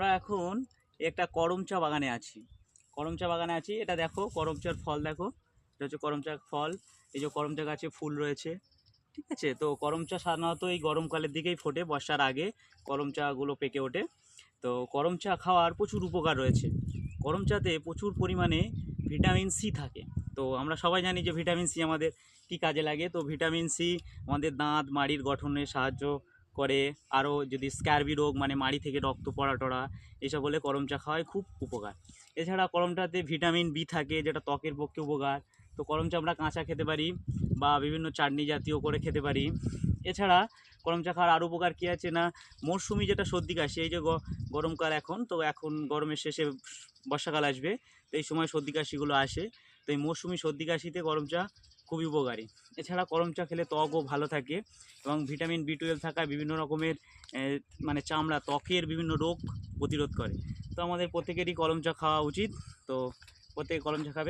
আমরা এখন একটা করম চা বাগানে আছি। করম চা বাগানে আছি, এটা দেখো, করম চার ফল দেখো। এটা হচ্ছে করম চা ফল, এই যে করম চা গাছে ফুল রয়েছে। ঠিক আছে? তো করম চা সাধারণত এই গরমকালের দিকেই ফোটে, বর্ষার আগে করম চাগুলো পেকে ওঠে। তো করম চা খাওয়ার প্রচুর উপকার রয়েছে। করম চাতে প্রচুর পরিমাণে ভিটামিন সি থাকে। তো আমরা সবাই জানি যে ভিটামিন সি আমাদের কী কাজে লাগে। তো ভিটামিন সি আমাদের দাঁত, মাড়ির গঠনে সাহায্য করে আরও যদি স্ক্যারবি রোগ মানে মাড়ি থেকে রক্ত পড়া টড়া, এসব হলে করম চা খাওয়ায় খুব উপকার। এছাড়া করমটাতে ভিটামিন বি থাকে, যেটা ত্বকের পক্ষে উপকার। তো করম চা আমরা কাঁচা খেতে পারি বা বিভিন্ন চাটনি জাতীয় করে খেতে পারি। এছাড়া করম চা খাওয়ার আরও উপকার কী আছে না? মরশুমি যেটা সর্দি কাশি, এই যে গরমকাল এখন, তো এখন গরমের শেষে বর্ষাকাল আসবে, তো এই সময় সর্দি কাশিগুলো আসে। তো এই মরশুমি সর্দি কাশিতে গরম চা খুবই উপকারী। এছাড়া করম চা খেলে ত্বকও ভালো থাকে এবং ভিটামিন বি টুয়েলভ থাকায় বিভিন্ন রকমের মানে চামড়া, ত্বকের বিভিন্ন রোগ প্রতিরোধ করে। তো আমাদের প্রত্যেকেরই করম চা খাওয়া উচিত। তো প্রত্যেকে করম চা খাবে।